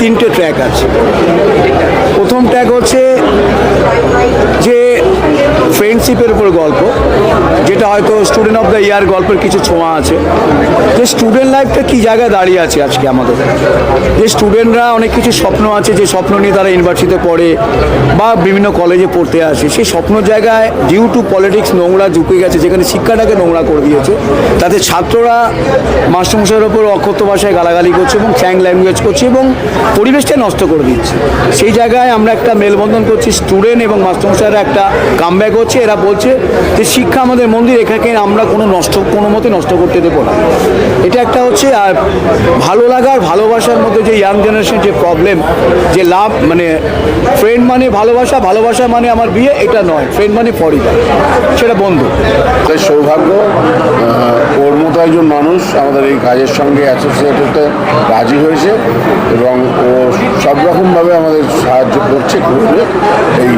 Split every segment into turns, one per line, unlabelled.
তিনটে ট্র্যাক আছে। প্রথম ট্র্যাক হচ্ছে যে ফ্রেন্ডশিপের উপর গল্প যেটা হয়তো স্টুডেন্ট অফ দ্য ইয়ার গল্পের কিছু ছোঁয়া আছে। যে স্টুডেন্ট লাইফটা কী জায়গায় দাঁড়িয়ে আছে আজকে আমাদের? যে স্টুডেন্টরা অনেক কিছু স্বপ্ন আছে, যে স্বপ্ন নিয়ে তারা ইউনিভার্সিটিতে পড়ে বা বিভিন্ন কলেজে পড়তে আসে, সেই স্বপ্ন জায়গায় ডিউ টু পলিটিক্স নোংরা ঝুঁকে গেছে, যেখানে শিক্ষাটাকে নোংরা করে দিয়েছে, তাতে ছাত্ররা মাস্টারমশাইয়ের ওপর অক্ষত ভাষায় গালাগালি করছে এবং স্যাং ল্যাঙ্গুয়েজ করছে এবং পরিবেশটা নষ্ট করে দিচ্ছে। সেই জায়গায় আমরা একটা মেলবন্ধন করছি স্টুডেন্ট এবং মাস্টারমশাইরা একটা কামব্যাক হচ্ছে এরা বলছে যে শিক্ষা আমাদের মন্দির এখানে আমরা কোনো নষ্ট, কোনো মতে নষ্ট করতে দেবো না। এটা একটা হচ্ছে আর ভালো লাগার ভালোবাসার মধ্যে যে ইয়াং জেনারেশন যে প্রবলেম যে লাভ মানে ফ্রেন্ড মানে ভালোবাসা ভালোবাসা মানে আমার বিয়ে, এটা নয়। ফ্রেন্ড মানে পরিবার সেটা বন্ধু।
তাই সৌভাগ্য ওর মতো একজন মানুষ আমাদের এই কাজের সঙ্গে অ্যাসোসিয়েট হতে রাজি হয়েছে এবং ও সব রকমভাবে আমাদের সাহায্য করছে, এই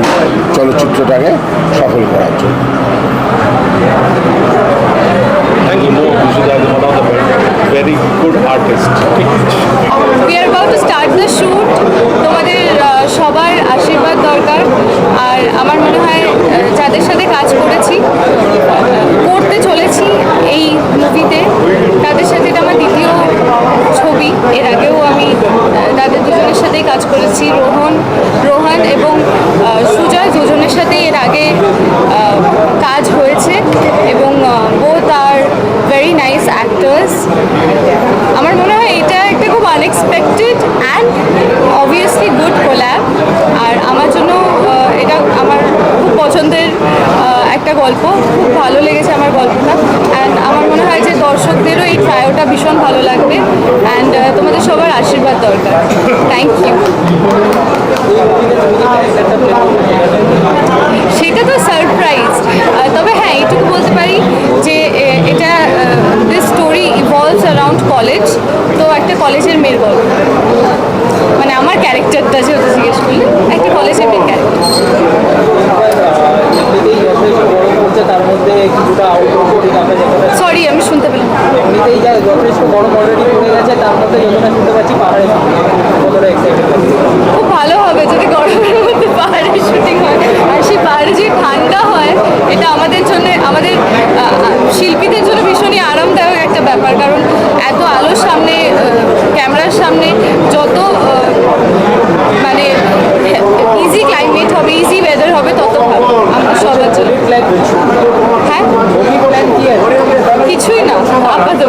চলচ্চিত্রটাকে সফল করার জন্য।
Thank you. Vishal is one of the very, good artists.
We are about to start the shoot তোমাদের সবার আশীর্বাদ দরকার আর আমার মনে হয় যাদের সাথে কাজ করেছি করতে চলেছি এই মুভিতে তাদের সাথে এটা আমার দ্বিতীয় ছবি এর আগেও আমি তাদের দুজনের সাথেই কাজ করেছি রোহন এবং আহ, সুজয় দুজনের সাথেই এর আগে আহ, কাজ হয়েছে এবং both are very nice actors আমার মনে হয় এটা একটা খুব unexpected and obviously good collab আর আমার জন্য আহ, এটা আমার খুব পছন্দের আহ, একটা গল্প খুব ভালো লেগেছে আমার গল্পটা অ্যান্ড আমার মনে হয় যে দর্শকদেরও এই ট্রায়োটা ভীষণ ভালো লাগবে। অ্যান্ড তোমাদের সবার আশীর্বাদ দরকার। থ্যাংক ইউ সেটা তো সারপ্রাইজ তবে হ্যাঁ এইটুকু বলতে পারি যে এটা this story evolves around college তো একটা কলেজের মেয়ের গল্প। মানে আমার ক্যারেক্টারটা যেহেতু জিজ্ঞেস করলে, একটা কলেজের মেয়ের ক্যারেক্টার
পড়ছে তার মধ্যে কিছুটা
সরি আমি শুনতে পেলাম।
এমনিতেই যা যথেষ্ট গরম অলরেডি পড়ে গেছে তার মধ্যে যতটা শুনতে পাচ্ছি পাহাড়ে কতটা এক্সাইটেড
খুব ভালো হবে যদি গরমের মধ্যে পাহাড়ে শুটিং হয় আর সেই পাহাড়ে যে ঠান্ডা হয় এটা আমাদের জন্য আমাদের আহ, শিল্পীদের জন্য ভীষণই আরামদায়ক একটা ব্যাপার কারণ এত আলোর সামনে ক্যামেরার সামনে যত আহ, মানে ইজি ক্লাইমেট হবে ইজি ওয়েদার হবে তত ভালো আমাদের সবার জন্য
প্ল্যান
হ্যাঁ
মুভি প্ল্যান কি আছে
কিছুই না আপাতত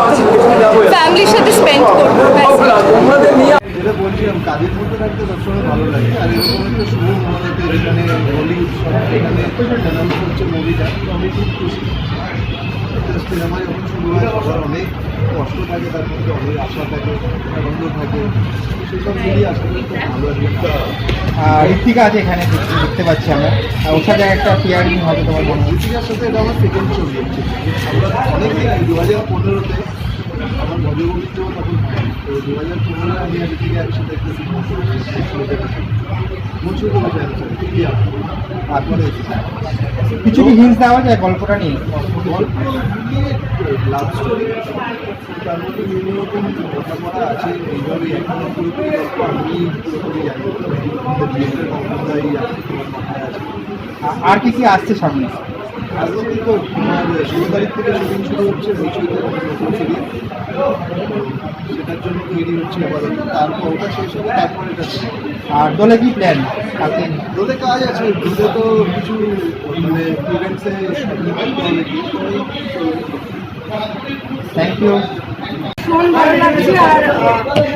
ফ্যামিলির সাথে স্পেন্ড করব
থাকতে সবসময় ভালো লাগে আর এরকম একটা শুভ যেখানে হোলি এখানে অ্যানাউন্স করছে মুভিটা তো খুব খুশি সিনেমা যখন শুরু হয় অনেক কষ্ট থাকে তার মধ্যে অনেক আশা থাকে আনন্দ থাকে সেসব মিলিয়ে করি খুব ভালো একটা
ঋত্বিকা আছে এখানে, দেখতে- পাচ্ছি আমরা। ওর সাথে একটা পিয়ারিং হবে তোমার মনে
ঋতিকার সাথে এটা আমার সেকেন্ড ছবি। আমরা দু হাজার পনেরোতে আমার ভজগোবিন্দও তখন তো দু হাজার পনেরোয় আমি আর ঋতিকা একসাথে একটা সিনেমা করেছি প্রচুর তারপরে
কিছু কি হিন্স দেওয়া যায় গল্পটা নিয়ে?
লাভ স্টোরি তার মধ্যে বিভিন্ন রকম বোঝাপড়া আছে এইভাবে এখনও পুরোপুরি গল্প আমি পুরোপুরি জানি আমাদের বিয়ের গল্পটাই আছে তোমার মাথায় আছে
আ- আর কি কি আসছে সামনে?
আজকে তো তোমার ষোলো তারিখ থেকে শুটিং শুরু হচ্ছে সিরিজ সেটার জন্য তৈরি হচ্ছে আপাতত তারপর ওটা শেষ হবে তারপর এটা
আর দলে কি প্ল্যান
রোদে কাজ আছে রোদে তো কিছু মানে ইভেন্টসে
থ্যাংক ইউ
ভীষণ ভালো লাগছে আর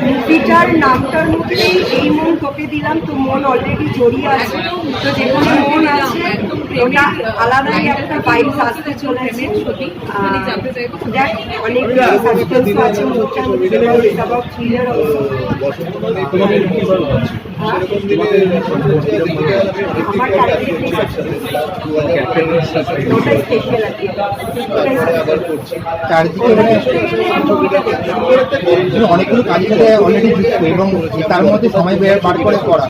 মুভিটার নামটার মধ্যেই এই মন তোকে দিলাম তো মন অলরেডি জড়িয়ে আছে। তো যেখানে মন আছে ওটা আলাদাই একটা বাইক আসতে চলেছে আহ, অনেক সাসপেন্স আছে আমার ওটা স্পেশাল আছে
মানে অনেকগুলো কাজের সাথে অলরেডি যুক্ত এবং তার মধ্যে সময় বের বার করে করা